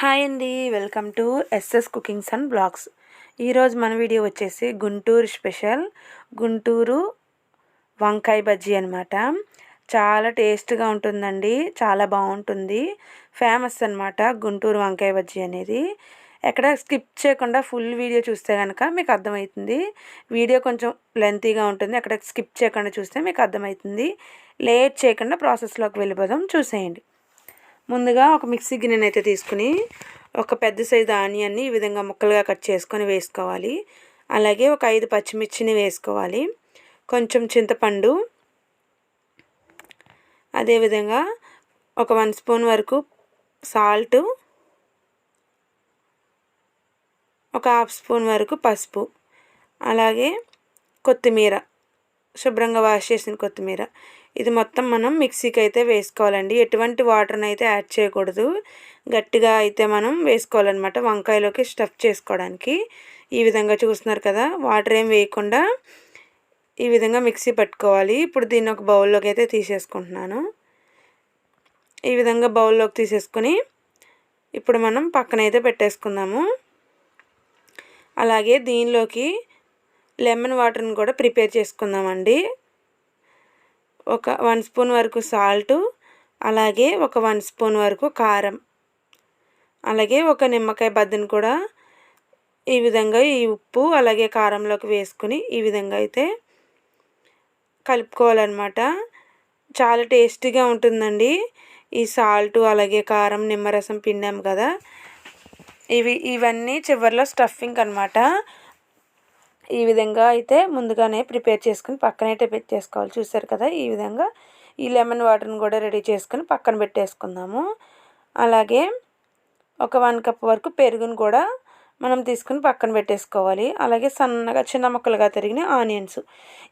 Hi అండి welcome to SS cookings and blogs. ఈరోజు మన వీడియో వచ్చేసి గుంటూరు స్పెషల్ గుంటూరు వంకాయ బజ్జీ అనమాట చాలా టేస్ట్గా ఉంటుందండి చాలా బాగుంటుంది. ఫేమస్ అనమాట గుంటూరు వంకాయ బజ్జీ అనేది. ఎక్కడ స్కిప్ చేయకుండా ఫుల్ వీడియో చూస్తే కనుక మీకు అర్థమవుతుంది. వీడియో కొంచెం లెంతీగా ఉంటుంది అక్కడ స్కిప్ చేయకుండా చూస్తే మీకు అర్థమవుతుంది. లేట్ చేయకుండా ప్రాసెస్లోకి వెళ్ళిపోదాం చూసేయండి. ముందుగా ఒక మిక్సీ గిన్నెనైతే తీసుకుని ఒక పెద్ద సైజు ఆనియన్ని ఈ విధంగా ముక్కలుగా కట్ చేసుకొని వేసుకోవాలి. అలాగే ఒక ఐదు పచ్చిమిర్చిని వేసుకోవాలి. కొంచెం చింతపండు. అదేవిధంగా ఒక వన్ స్పూన్ వరకు సాల్ట్. ఒక హాఫ్ స్పూన్ వరకు పసుపు. అలాగే కొత్తిమీర. శుభ్రంగా వాష్ చేసిన కొత్తిమీర. ఇది మొత్తం మనం మిక్సీకి అయితే వేసుకోవాలండి. ఎటువంటి వాటర్ని అయితే యాడ్ చేయకూడదు. గట్టిగా అయితే మనం వేసుకోవాలన్నమాట. వంకాయలోకి స్టఫ్ చేసుకోవడానికి. ఈ విధంగా చూస్తున్నారు కదా వాటర్ ఏం వేయకుండా ఈ విధంగా మిక్సీ పట్టుకోవాలి. ఇప్పుడు దీన్ని ఒక బౌల్లోకి అయితే తీసేసుకుంటున్నాను. ఈ విధంగా బౌల్లోకి తీసేసుకొని ఇప్పుడు మనం పక్కన అయితే పెట్టేసుకుందాము. అలాగే దీనిలోకి లెమన్ వాటర్ని కూడా ప్రిపేర్ చేసుకుందామండి. ఒక వన్ స్పూన్ వరకు సాల్టు అలాగే ఒక వన్ స్పూన్ వరకు కారం అలాగే ఒక నిమ్మకాయ బద్దను కూడా ఈ విధంగా ఈ ఉప్పు అలాగే కారంలోకి వేసుకుని ఈ విధంగా అయితే కలుపుకోవాలన్నమాట. చాలా టేస్టీగా ఉంటుందండి ఈ సాల్ట్ అలాగే కారం నిమ్మరసం పిండాం కదా. ఇవి ఇవన్నీ చివరిలో స్టఫింగ్ అనమాట ఈ విధంగా అయితే ముందుగానే ప్రిపేర్ చేసుకుని పక్కనైతే పెట్టేసుకోవాలి చూసారు కదా ఈ విధంగా ఈ లెమన్ వాటర్ని కూడా రెడీ చేసుకుని పక్కన పెట్టేసుకుందాము. అలాగే ఒక వన్ కప్ వరకు పెరుగును కూడా మనం తీసుకుని పక్కన పెట్టేసుకోవాలి. అలాగే సన్నగా చిన్న ముక్కలుగా తిరిగిన ఆనియన్స్.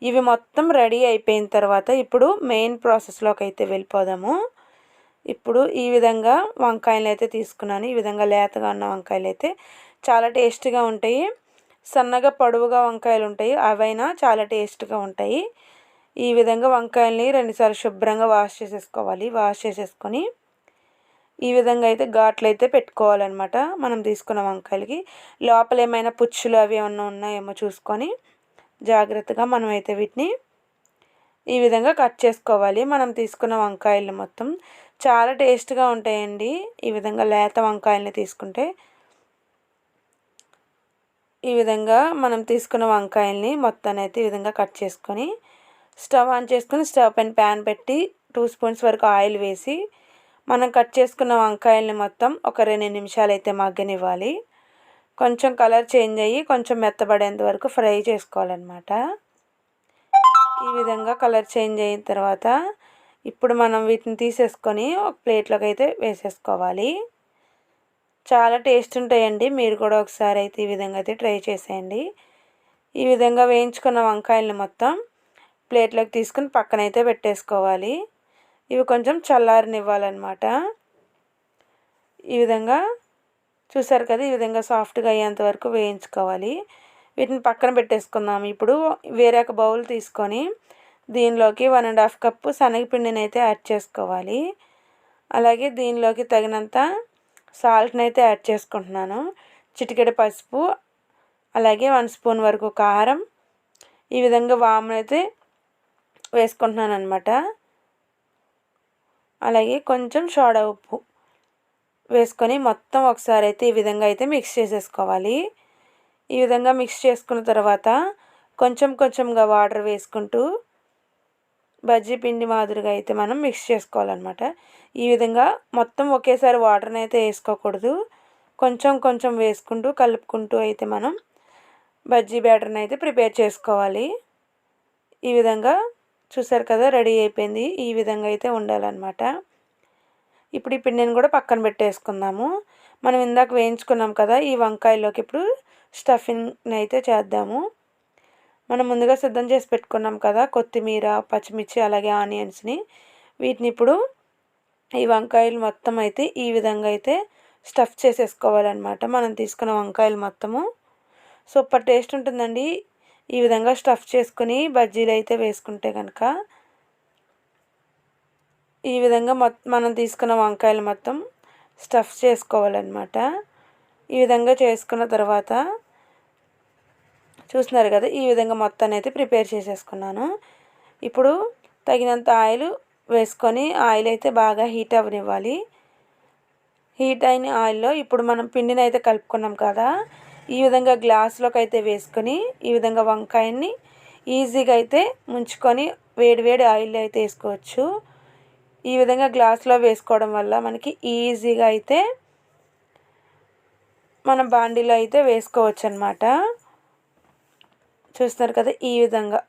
ఇవి మొత్తం రెడీ అయిపోయిన తర్వాత ఇప్పుడు మెయిన్ ప్రాసెస్లోకి అయితే వెళ్ళిపోదాము. ఇప్పుడు ఈ విధంగా వంకాయలు అయితే తీసుకున్నాను. ఈ విధంగా లేతగా ఉన్న వంకాయలు అయితే చాలా టేస్టీగా ఉంటాయి. సన్నగా పొడవుగా వంకాయలు ఉంటాయి అవైనా చాలా టేస్ట్గా ఉంటాయి. ఈ విధంగా వంకాయల్ని రెండుసార్లు శుభ్రంగా వాష్ చేసేసుకోవాలి. వాష్ చేసేసుకొని ఈ విధంగా అయితే ఘాట్లు అయితే పెట్టుకోవాలన్నమాట. మనం తీసుకున్న వంకాయలకి. లోపల ఏమైనా పుచ్చులు అవి ఏమన్నా ఉన్నాయేమో చూసుకొని జాగ్రత్తగా మనం అయితే వీటిని ఈ విధంగా కట్ చేసుకోవాలి. మనం తీసుకున్న వంకాయలు మొత్తం చాలా టేస్ట్గా ఉంటాయండి. ఈ విధంగా లేత వంకాయల్ని తీసుకుంటే ఈ విధంగా మనం తీసుకున్న వంకాయల్ని మొత్తాన్ని అయితే ఈ విధంగా కట్ చేసుకొని స్టవ్ ఆన్ చేసుకొని స్టవ్ పైన ప్యాన్ పెట్టి టూ స్పూన్స్ వరకు ఆయిల్ వేసి మనం కట్ చేసుకున్న వంకాయల్ని మొత్తం ఒక రెండు నిమిషాలు అయితే మగ్గనివ్వాలి. కొంచెం కలర్ చేంజ్ అయ్యి కొంచెం మెత్తబడేంత వరకు ఫ్రై చేసుకోవాలన్నమాట. ఈ విధంగా కలర్ చేంజ్ అయిన తర్వాత ఇప్పుడు మనం వీటిని తీసేసుకొని ఒక ప్లేట్లోకి అయితే వేసేసుకోవాలి. చాలా టేస్ట్ ఉంటాయండి. మీరు కూడా ఒకసారి అయితే ఈ విధంగా అయితే ట్రై చేసేయండి. ఈ విధంగా వేయించుకున్న వంకాయలను మొత్తం ప్లేట్లోకి తీసుకుని పక్కనైతే పెట్టేసుకోవాలి. ఇవి కొంచెం చల్లారనివ్వాలన్నమాట. ఈ విధంగా చూసారు కదా ఈ విధంగా సాఫ్ట్గా అయ్యేంత వరకు వేయించుకోవాలి. వీటిని పక్కన పెట్టేసుకుందాం. ఇప్పుడు వేరే ఒక బౌల్ తీసుకొని దీనిలోకి వన్ అండ్ హాఫ్ కప్పు శనగపిండిని అయితే యాడ్ చేసుకోవాలి. అలాగే దీనిలోకి తగినంత సాల్ట్ని అయితే యాడ్ చేసుకుంటున్నాను. చిటికెడ పసుపు అలాగే వన్ స్పూన్ వరకు కారం. ఈ విధంగా వామునైతే వేసుకుంటున్నాను అనమాట అలాగే కొంచెం సోడా ఉప్పు వేసుకొని మొత్తం ఒకసారి అయితే ఈ విధంగా అయితే మిక్స్ చేసేసుకోవాలి. ఈ విధంగా మిక్స్ చేసుకున్న తర్వాత కొంచెం కొంచెంగా వాటర్ వేసుకుంటూ బజ్జీ పిండి మాదిరిగా అయితే మనం మిక్స్ చేసుకోవాలన్నమాట. ఈ విధంగా మొత్తం ఒకేసారి వాటర్ని అయితే వేసుకోకూడదు. కొంచెం కొంచెం వేసుకుంటూ కలుపుకుంటూ అయితే మనం బజ్జీ బ్యాటర్ని అయితే ప్రిపేర్ చేసుకోవాలి. ఈ విధంగా చూసారు కదా రెడీ అయిపోయింది. ఈ విధంగా అయితే ఉండాలన్నమాట. ఇప్పుడు ఈ పిండిని కూడా పక్కన పెట్టేసుకుందాము. మనం ఇందాక వేయించుకున్నాం కదా ఈ వంకాయలోకి ఇప్పుడు స్టఫింగ్ అయితే చేద్దాము. మనం ముందుగా సిద్ధం చేసి పెట్టుకున్నాం కదా కొత్తిమీర పచ్చిమిర్చి అలాగే ఆనియన్స్ని. వీటిని ఇప్పుడు ఈ వంకాయలు మొత్తం అయితే ఈ విధంగా అయితే స్టఫ్ చేసేసుకోవాలన్నమాట. మనం తీసుకున్న వంకాయలు మొత్తము. సూపర్ టేస్ట్ ఉంటుందండి. ఈ విధంగా స్టఫ్ చేసుకుని బజ్జీలు అయితే వేసుకుంటే కనుక ఈ విధంగా మొత్తం మనం తీసుకున్న వంకాయలు మొత్తం స్టఫ్ చేసుకోవాలన్నమాట. ఈ విధంగా చేసుకున్న తర్వాత చూస్తున్నారు కదా ఈ విధంగా మొత్తాన్ని అయితే ప్రిపేర్ చేసేసుకున్నాను. ఇప్పుడు తగినంత ఆయిల్ వేసుకొని ఆయిల్ అయితే బాగా హీట్ అవ్వనివ్వాలి. హీట్ అయిన ఆయిల్లో ఇప్పుడు మనం పిండిని అయితే కలుపుకున్నాం కదా ఈ విధంగా గ్లాస్లోకి అయితే వేసుకొని ఈ విధంగా వంకాయని ఈజీగా అయితే ముంచుకొని వేడి వేడి ఆయిల్ అయితే వేసుకోవచ్చు. ఈ విధంగా గ్లాస్లో వేసుకోవడం వల్ల మనకి ఈజీగా అయితే మనం బాండీలో అయితే వేసుకోవచ్చు అనమాట చూస్తున్నారు కదా ఈ విధంగా.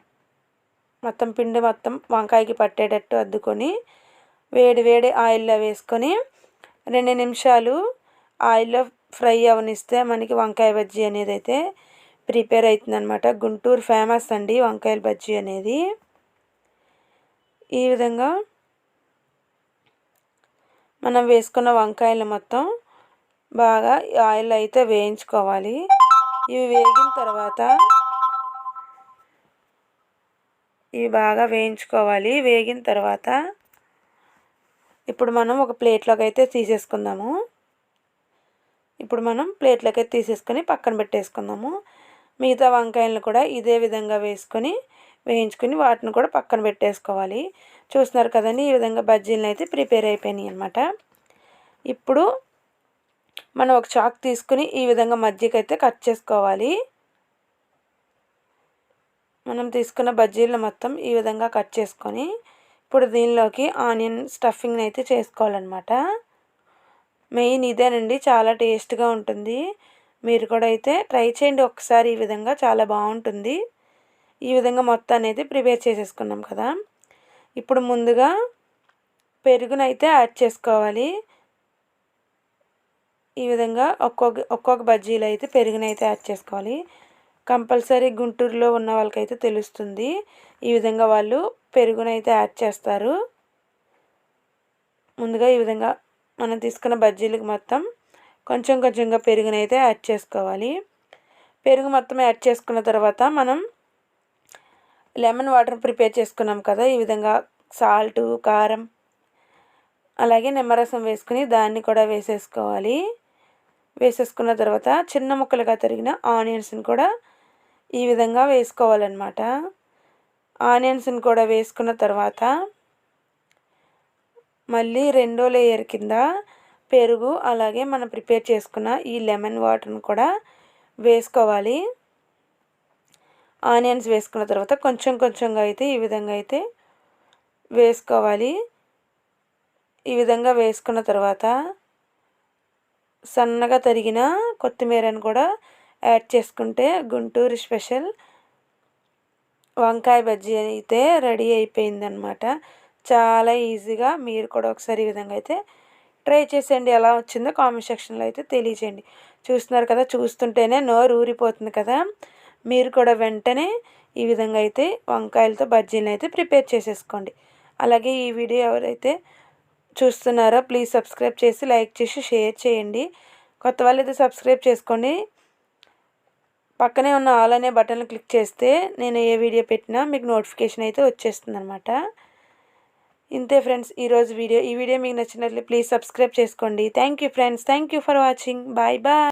మొత్తం పిండి మొత్తం వంకాయకి పట్టేటట్టు అద్దుకొని వేడి వేడి ఆయిల్లో వేసుకొని రెండు నిమిషాలు ఆయిల్లో ఫ్రై అవనిస్తే మనకి వంకాయ బజ్జీ అనేది అయితే ప్రిపేర్ అవుతుందనమాట గుంటూరు ఫేమస్ అండి వంకాయల బజ్జీ అనేది. ఈ విధంగా మనం వేసుకున్న వంకాయలు మొత్తం బాగా ఆయిల్ అయితే వేయించుకోవాలి. ఇవి వేగిన తర్వాత ఇవి బాగా వేయించుకోవాలి. వేగిన తర్వాత ఇప్పుడు మనం ఒక ప్లేట్లోకి అయితే తీసేసుకుందాము. ఇప్పుడు మనం ప్లేట్లోకి అయితే తీసేసుకొని పక్కన పెట్టేసుకుందాము. మిగతా వంకాయలను కూడా ఇదే విధంగా వేసుకొని వేయించుకొని వాటిని కూడా పక్కన పెట్టేసుకోవాలి. చూస్తున్నారు కదండి ఈ విధంగా బజ్జీలను అయితే ప్రిపేర్ అయిపోయినాయి అనమాట ఇప్పుడు మనం ఒక చాక్ తీసుకుని ఈ విధంగా మజ్జిగ అయితే కట్ చేసుకోవాలి. మనం తీసుకున్న బజ్జీలు మొత్తం ఈ విధంగా కట్ చేసుకొని ఇప్పుడు దీనిలోకి ఆనియన్ స్టఫింగ్ని అయితే చేసుకోవాలన్నమాట. మెయిన్ ఇదేనండి చాలా టేస్ట్గా ఉంటుంది. మీరు కూడా అయితే ట్రై చేయండి ఒకసారి ఈ విధంగా చాలా బాగుంటుంది. ఈ విధంగా మొత్తాన్ని అయితే ప్రిపేర్ చేసేసుకున్నాం కదా. ఇప్పుడు ముందుగా పెరుగునైతే యాడ్ చేసుకోవాలి. ఈ విధంగా ఒక్కొక్క ఒక్కొక్క బజ్జీలు అయితే పెరుగునైతే యాడ్ చేసుకోవాలి. కంపల్సరీ గుంటూరులో ఉన్న వాళ్ళకైతే తెలుస్తుంది. ఈ విధంగా వాళ్ళు పెరుగునైతే యాడ్ చేస్తారు. ముందుగా ఈ విధంగా మనం తీసుకున్న బజ్జీలకు మొత్తం కొంచెం కొంచెంగా పెరుగునైతే యాడ్ చేసుకోవాలి. పెరుగు మొత్తం యాడ్ చేసుకున్న తర్వాత మనం లెమన్ వాటర్ ప్రిపేర్ చేసుకున్నాం కదా ఈ విధంగా సాల్టు కారం అలాగే నిమ్మరసం వేసుకుని దాన్ని కూడా వేసేసుకోవాలి. వేసేసుకున్న తర్వాత చిన్న ముక్కలుగా తరిగిన ఆనియన్స్ని కూడా ఈ విధంగా వేసుకోవాలన్నమాట. ఆనియన్స్ని కూడా వేసుకున్న తర్వాత మళ్ళీ రెండో లేయర్ కింద పెరుగు అలాగే మనం ప్రిపేర్ చేసుకున్న ఈ లెమన్ వాటర్ని కూడా వేసుకోవాలి. ఆనియన్స్ వేసుకున్న తర్వాత కొంచెం కొంచెంగా అయితే ఈ విధంగా అయితే వేసుకోవాలి. ఈ విధంగా వేసుకున్న తర్వాత సన్నగా తరిగిన కొత్తిమీరని కూడా యాడ్ చేసుకుంటే గుంటూరు స్పెషల్ వంకాయ బజ్జీ అయితే రెడీ అయిపోయిందనమాట చాలా ఈజీగా మీరు కూడా ఒకసారి ఈ విధంగా అయితే ట్రై చేసేయండి. ఎలా వచ్చిందో కామెంట్ సెక్షన్లో అయితే తెలియచేయండి చూస్తున్నారు కదా చూస్తుంటేనే నోరు ఊరిపోతుంది కదా. మీరు కూడా వెంటనే ఈ విధంగా అయితే వంకాయలతో బజ్జీని అయితే ప్రిపేర్ చేసేసుకోండి. అలాగే ఈ వీడియో ఎవరైతే చూస్తున్నారో ప్లీజ్ సబ్స్క్రైబ్ చేసి లైక్ చేసి షేర్ చేయండి. కొత్త వాళ్ళు అయితే సబ్స్క్రైబ్ చేసుకోండి. పక్కనే ఉన్న ఆల్ అనే బటన్ క్లిక్ చేస్తే నేను ఏ వీడియో పెట్టినా మీకు నోటిఫికేషన్ అయితే వచ్చేస్తుంది అనమాట ఇంతే ఫ్రెండ్స్ ఈరోజు వీడియో. ఈ వీడియో మీకు నచ్చినట్లు ప్లీజ్ సబ్స్క్రైబ్ చేసుకోండి. Thank you friends. Thank you for watching. Bye bye.